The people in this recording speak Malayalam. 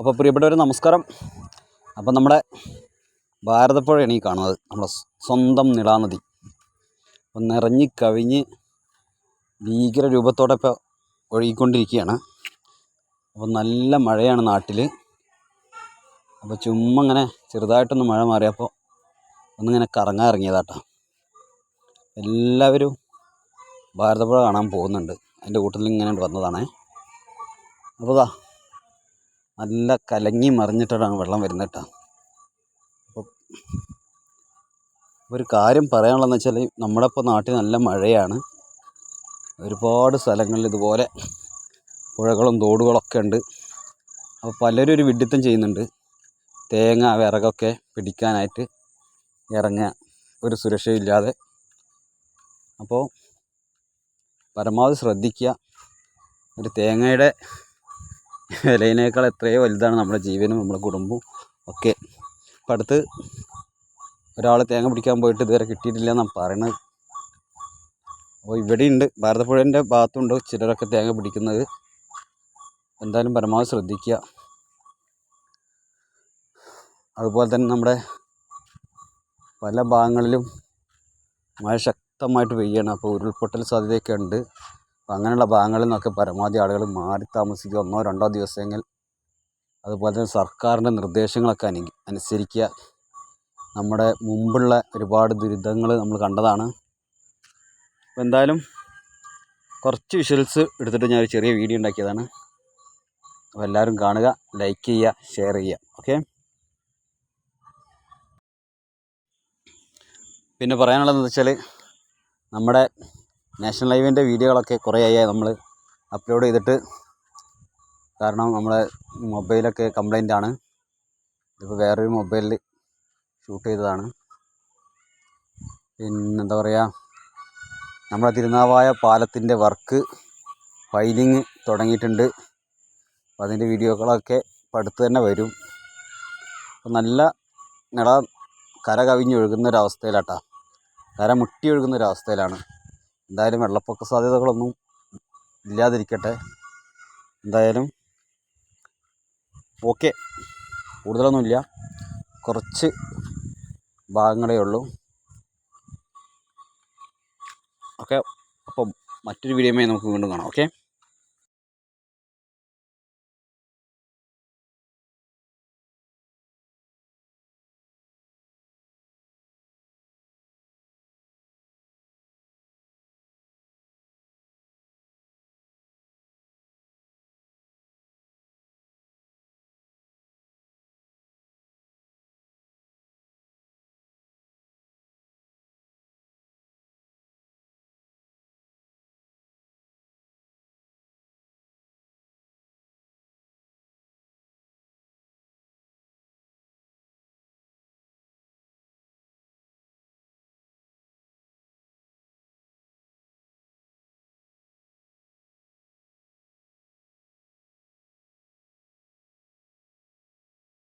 അപ്പോൾ പ്രിയപ്പെട്ടവർ നമസ്കാരം. അപ്പോൾ നമ്മുടെ ഭാരതപ്പുഴയാണ് ഈ കാണുന്നത്. നമ്മുടെ സ്വന്തം നിളാനദി അപ്പം നിറഞ്ഞ് കവിഞ്ഞ് ഭീകര രൂപത്തോടെ ഇപ്പോൾ ഒഴുകിക്കൊണ്ടിരിക്കുകയാണ്. അപ്പോൾ നല്ല മഴയാണ് നാട്ടിൽ അപ്പോൾ ചുമ്മാ ഇങ്ങനെ ചെറുതായിട്ടൊന്ന് മഴ മാറിയപ്പോൾ ഒന്നിങ്ങനെ കറങ്ങാൻ ഇറങ്ങിയതാട്ടോ. എല്ലാവരും ഭാരതപ്പുഴ കാണാൻ പോകുന്നുണ്ട്. അതിന്റെ കൂട്ടത്തിൽ ഇങ്ങനെ വന്നതാണേ. അപ്പോൾ നല്ല കലങ്ങി മറിഞ്ഞിട്ടാണ് വെള്ളം വരുന്നത് കേട്ടോ. ഒരു കാര്യം പറയാനുള്ളതെന്ന് വെച്ചാൽ നമ്മുടെ ഇപ്പോൾ നാട്ടിൽ നല്ല മഴയാണ്. ഒരുപാട് സ്ഥലങ്ങളിൽ ഇതുപോലെ പുഴകളും തോടുകളൊക്കെ ഉണ്ട്. അപ്പോൾ പലരും ഒരു വിഡിത്തം ചെയ്യുന്നുണ്ട്. തേങ്ങ വിറകൊക്കെ പിടിക്കാനായിട്ട് ഇറങ്ങുക ഒരു സുരക്ഷയില്ലാതെ. അപ്പോൾ പരമാവധി ശ്രദ്ധിക്കുക. ഒരു തേങ്ങയുടെ വിലയിനേക്കാൾ എത്രയോ വലുതാണ് നമ്മുടെ ജീവനും നമ്മുടെ കുടുംബവും ഒക്കെ. അപ്പം അടുത്ത് ഒരാൾ തേങ്ങ പിടിക്കാൻ പോയിട്ട് ഇതുവരെ കിട്ടിയിട്ടില്ല എന്നാണ് പറയണത്. അപ്പോൾ ഇവിടെയുണ്ട്. ഭാരതപ്പുഴേന്റെ ഭാഗത്തുണ്ട് ചിലരൊക്കെ തേങ്ങ പിടിക്കുന്നത്. എന്തായാലും പരമാവധി ശ്രദ്ധിക്കുക. അതുപോലെ തന്നെ നമ്മുടെ പല ഭാഗങ്ങളിലും മഴ ശക്തമായിട്ട് പെയ്യാണ്. അപ്പോൾ ഉരുൾപൊട്ടൽ സാധ്യതയൊക്കെ ഉണ്ട്. അപ്പോൾ അങ്ങനെയുള്ള ഭാഗങ്ങളിൽ നിന്നൊക്കെ പരമാവധി ആളുകൾ മാറി താമസിക്കുക. ഒന്നോ രണ്ടോ ദിവസമെങ്കിൽ അതുപോലെ തന്നെ സർക്കാരിന്റെ നിർദ്ദേശങ്ങളൊക്കെ അനു അനുസരിക്കുക. നമ്മുടെ മുമ്പുള്ള ഒരുപാട് ദുരിതങ്ങൾ നമ്മൾ കണ്ടതാണ്. അപ്പോൾ എന്തായാലും കുറച്ച് വിഷ്വൽസ് എടുത്തിട്ട് ഞാൻ ഒരു ചെറിയ വീഡിയോ ഉണ്ടാക്കിയതാണ്. അപ്പോൾ എല്ലാവരും കാണുക ലൈക്ക് ചെയ്യുക ഷെയർ ചെയ്യുക. ഓക്കെ? പിന്നെ പറയാനുള്ളതെന്ന് വെച്ചാൽ നമ്മുടെ നാഷണൽ ഹൈവേന്റെ വീഡിയോകളൊക്കെ കുറേ ആയി നമ്മൾ അപ്ലോഡ് ചെയ്തിട്ട്. കാരണം നമ്മളെ മൊബൈലൊക്കെ കംപ്ലൈന്റ് ആണ്. ഇതിപ്പോൾ വേറൊരു മൊബൈലിൽ ഷൂട്ട് ചെയ്തതാണ്. പിന്നെന്താ പറയുക നമ്മുടെ തിരുനാവായ പാലത്തിന്റെ വർക്ക് ഫൈലിങ് തുടങ്ങിയിട്ടുണ്ട്. അപ്പോൾ അതിന്റെ വീഡിയോകളൊക്കെ ഇപ്പോൾ അടുത്ത് തന്നെ വരും. അപ്പോൾ നല്ല നിള കര കവിഞ്ഞൊഴുകുന്ന ഒരവസ്ഥയിലാട്ടാ. കര മുട്ടി ഒഴുകുന്ന ഒരവസ്ഥയിലാണ്. എന്തായാലും വെള്ളപ്പൊക്ക സാധ്യതകളൊന്നും ഇല്ലാതിരിക്കട്ടെ. എന്തായാലും ഓക്കെ. കൂടുതലൊന്നുമില്ല. കുറച്ച് ഭാഗങ്ങളേ ഉള്ളൂ. ഓക്കെ. അപ്പം മറ്റൊരു വീഡിയോമായി നമുക്ക് വീണ്ടും കാണാം. ഓക്കെ?